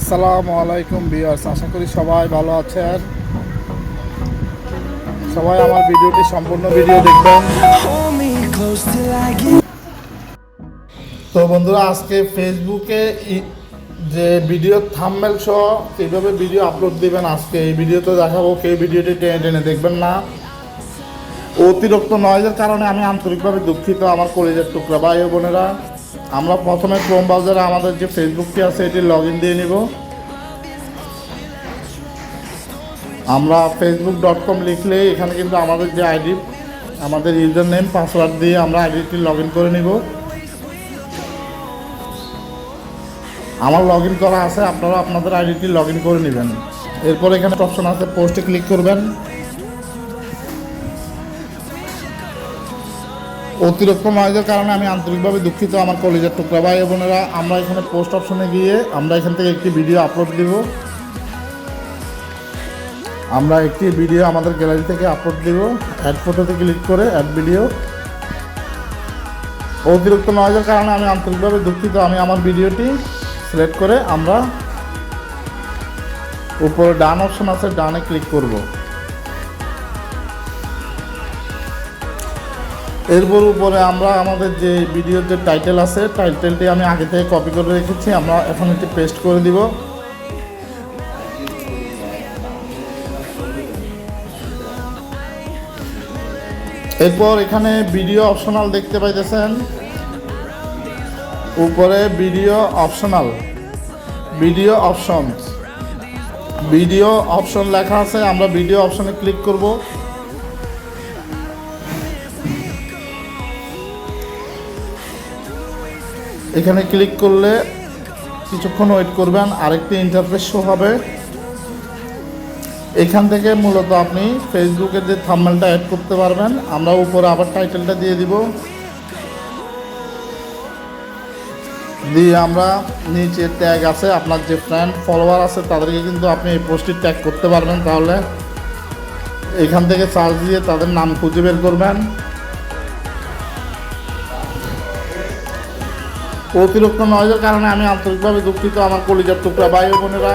আসসালামু আলাইকুম বিয়ার্স আশা করি সবাই ভালো আছেন। সবাই আমার ভিডিওটি সম্পূর্ণ ভিডিও দেখবেন। তো বন্ধুরা, আজকে ফেসবুকে যে ভিডিও থাম্বেল সহ কীভাবে ভিডিও আপলোড দিবেন আজকে, এই ভিডিওতে দেখাবো কেউ ভিডিওটি টেনে টেনে দেখবেন না। অতিরিক্ত নয়েজের কারণে আমি আন্তরিকভাবে দুঃখিত, আমার কলেজের টুকরা। ভাই বোনেরা আমরা প্রথমে ক্রোম ব্রাউজারে আমাদের যে ফেসবুকটি আছে এটি লগ দিয়ে নিব। আমরা ফেসবুক ডট কম লিখলে এখানে কিন্তু আমাদের যে আইডি আমাদের ইউজার নেম পাসওয়ার্ড দিয়ে আমরা আইডিটি লগ করে নিব। আমার লগ করা আছে আপনারা আপনাদের আইডিটি লগ করে নেবেন। এরপর এখানে অপশন আছে পোস্টে ক্লিক করবেন। অতিরিক্ত নয়েজের কারণে আমি আন্তরিকভাবে দুঃখিত আমার কলেজের টুকরা ভাই বোনেরা। আমরা এখানে পোস্ট অপশনে গিয়ে আমরা এখান থেকে একটি ভিডিও আপলোড দিব। আমরা একটি ভিডিও আমাদের গ্যালারি থেকে আপলোড দিব। অ্যাড ফটোতে ক্লিক করে অ্যাড ভিডিও অতিরিক্ত নয়েজের কারণে আমি আন্তরিকভাবে দুঃখিত। আমি আমার ভিডিওটি সিলেক্ট করে আমরা উপরে ডান অপশন আছে, ডানে ক্লিক করব। এরপর উপরে আমরা আমাদের যে ভিডিওর যে টাইটেল আছে টাইটেলটি আমি আগে থেকে কপি করে রেখেছি, আমরা এখন এটি পেস্ট করে দিব। এরপর এখানে ভিডিও অপশনাল দেখতে পাইতেছেন। উপরে video optional video options video option লেখা আছে, আমরা ভিডিও অপশনে ক্লিক করব। এখানে ক্লিক করলে কিছুক্ষণ ওয়েট করবেন, আরেকটি ইন্টারফেস শো হবে। এখান থেকে মূলত আপনি ফেসবুকের যে থাম্বনেলটা অ্যাড করতে পারবেন, আমরা উপরে আবার টাইটেলটা দিয়ে দিব। দিয়ে আমরা নিচে ট্যাগ আছে, আপনার যে ফ্রেন্ড ফলোয়ার আছে, তাদেরকে কিন্তু আপনি এই পোস্টটি ট্যাগ করতে পারবেন তাহলে। এখান থেকে সার্চ দিয়ে তাদের নাম খুঁজে বের করবেন। অতিরিক্ত নয়েজের কারণে আমি আন্তরিকভাবে দুঃখিত আমার কলিজার টুকরা ভাই বোনেরা।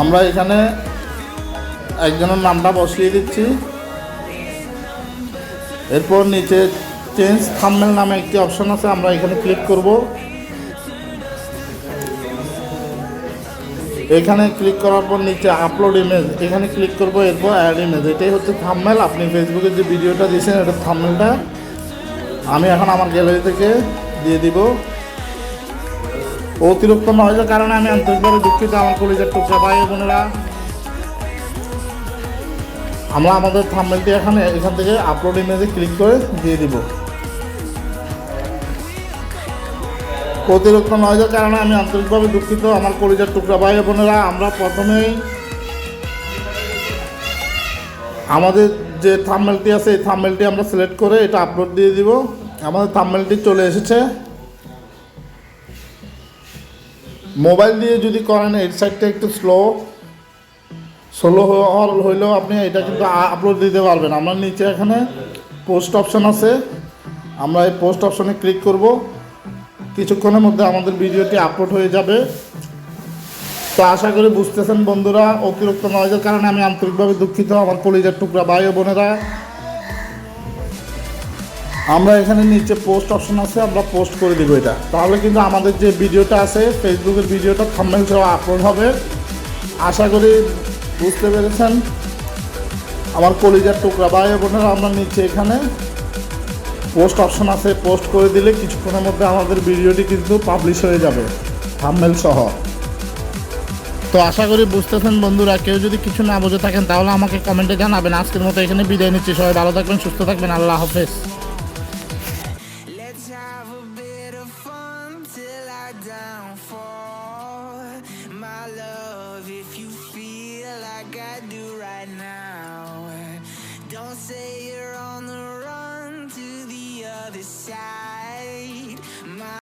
আমরা এখানে একজনের নামটা বসিয়ে দিচ্ছি। এরপর নিচে চেঞ্জ থাম্বেল নামে একটি অপশন আছে, আমরা এখানে ক্লিক করব। এখানে ক্লিক করার পর নিচে আপলোড ইমেজ এখানে ক্লিক করব, এরপর অ্যাড ইমেজ এটাই হচ্ছে থাম্বনেল আপনি ফেসবুকে যে ভিডিওটা দিয়েছেন, এটা থাম্বনেলটা আমি এখন আমার গ্যালারি থেকে দিয়ে দিব। অতিরিক্ত নয়েজের কারণে আমি আন্তরিকভাবে দুঃখিত আমার কলেজের টুকরা ভাই বোনেরা। আমরা আমাদের থাম্বনেলটি এখানে এখান থেকে আপলোড ইমেজে ক্লিক করে দিয়ে দিব। অতিরিক্ত নয়েজের কারণে আমি আন্তরিকভাবে দুঃখিত, আমার কলেজের টুকরা ভাই বোনেরা। আমরা প্রথমেই আমাদের যে থাম্বনেলটি আছে, এই থাম্বনেলটি আমরা সিলেক্ট করে এটা আপলোড দিয়ে দিব। আমাদের থাম্বনেলটি চলে এসেছে। মোবাইল দিয়ে যদি করেন এর সাইডটা একটু স্লো। স্লো হইলেও আপনি এটা কিন্তু আপলোড দিতে পারবেন। আমরা নিচে এখানে পোস্ট অপশন আছে। আমরা এই পোস্ট অপশনে ক্লিক করব। কিছুক্ষণের মধ্যে আমাদের ভিডিওটি আপলোড হয়ে যাবে। তো আশা করি বুঝতেছেন বন্ধুরা, অতিরিক্ত নয়েজের কারণে আমি আন্তরিকভাবে দুঃখিত, আমার কলিজার টুকরা ভাই ও বোনেরা। আমরা এখানে নিচে পোস্ট অপশন আছে, আমরা পোস্ট করে দিব এটা। তাহলে কিন্তু আমাদের যে ভিডিওটা আছে ফেসবুকের ভিডিওটা থাম্বনেল সহ আপলোড হবে। আশা করি বুঝতে পেরেছেন। আমার কলিজার টুকরা ভাই বোনেরা, আমরা নিচে এখানে পোস্ট অপশন আছে পোস্ট করে দিলে কিছুক্ষণের মধ্যে আমাদের ভিডিওটি কিন্তু পাবলিশ হয়ে যাবে থাম্বেল সহ। তো আশা করি বুঝতেছেন বন্ধুরা, কেউ যদি কিছু না বুঝে থাকেন তাহলে আমাকে কমেন্টে জানাবেন। আজকের মতো এখানে বিদায় নিচ্ছি, সবাই ভালো থাকবেন, সুস্থ থাকবেন, আল্লাহ হাফেজ। Say you're inside